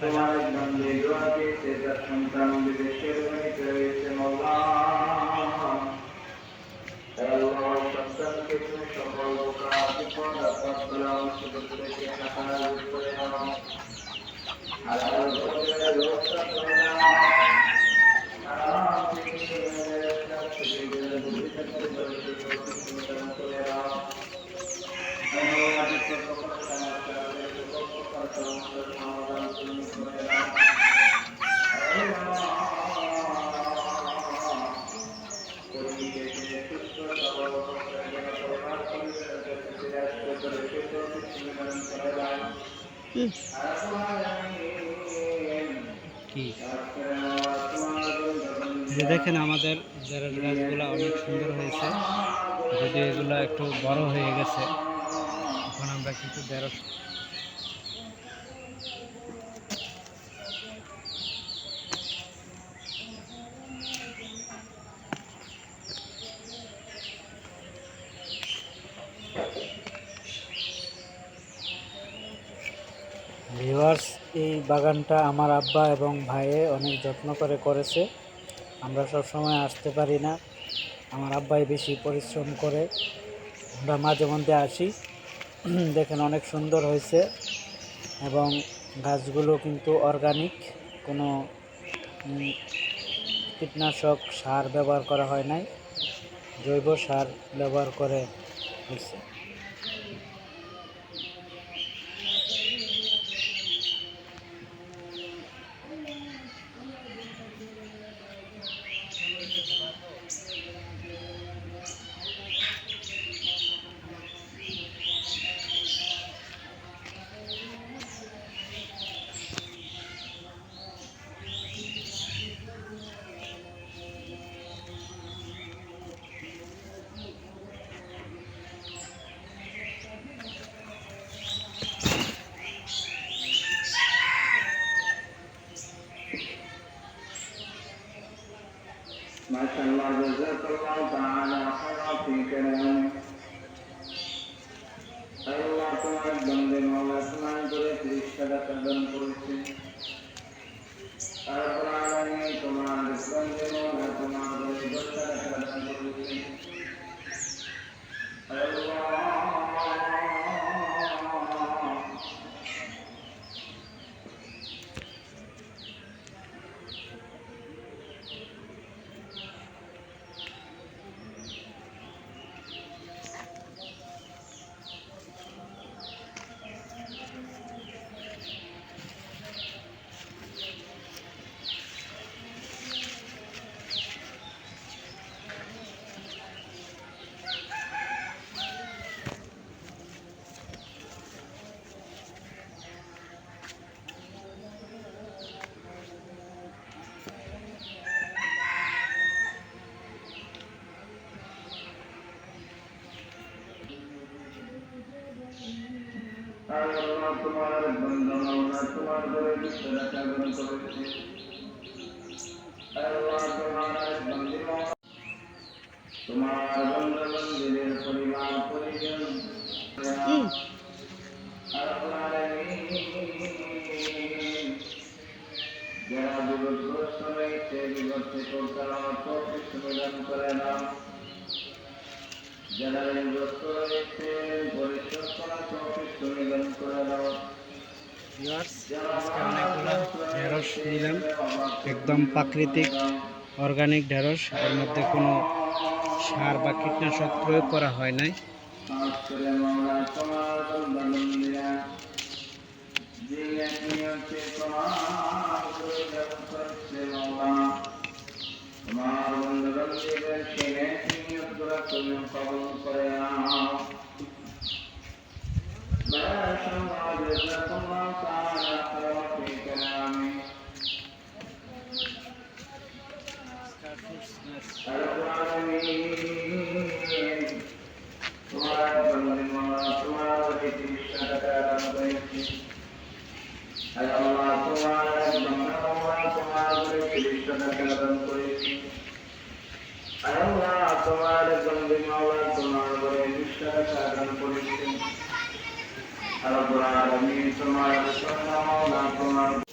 তোমার বন্দে দোয়াতে সেটা সন্তান বাড়িতে রয়েছে মৌলা সন্তানকে যে দেখেন আমাদের জারের গাছগুলো অনেক সুন্দর হয়েছে, যদি এগুলো একটু বড় হয়ে গেছে, এখন আমরা কিন্তু ঢেঁড়স ভিউয়ার্স, এই বাগানটা আমার আব্বা এবং ভাইয়ে অনেক যত্ন করে করেছে। আমরা সব সময় আসতে পারি না। আমার আব্বাই বেশি পরিশ্রম করে। আমরা মাঝে মধ্যে আসি। দেখেন অনেক সুন্দর হয়েছে এবং গাছগুলো কিন্তু অর্গানিক কোনো কীটনাশক সার ব্যবহার করা হয় নাই। জৈব সার ব্যবহার করে হয়েছে। ما شاء الله جزاك الله تعالى خيرا في كلامه আল্লাহ তোমার বন্দে মাওলা স্নান করে তিরিশটা টাকা দান করেছে আল্লাহ তোমার বন্ধন আল্লাহ তোমার ঘরে বিশ্বরা জাগরণ করেছে আল্লাহ তোমার বন্দী তোমার বন্ধ মন্দিরের পরিবার পরিজন যারা বিপদগ্রস্ত রয়েছে বিপদ থেকে তারা অর্থ প্রদান করে না ঢেঁড়স নিলাম। একদম প্রাকৃতিক অর্গানিক ঢেঁড়স, এর মধ্যে কোনো সার বা কীটনাশক প্রয়োগ করা হয় নাই। ما ونذكر الشيء يذكرك من قبل القيام ما شاء جزاكم الله تعالى خير في كلامه رب العالمين তোমার বন্দে তোমার প্রতি সাদা রব আল্লাহ তোমার জন্মে মাওলা তোমার বলে বিশ্বাস আদান করেছেন তোমার মাওলা তোমার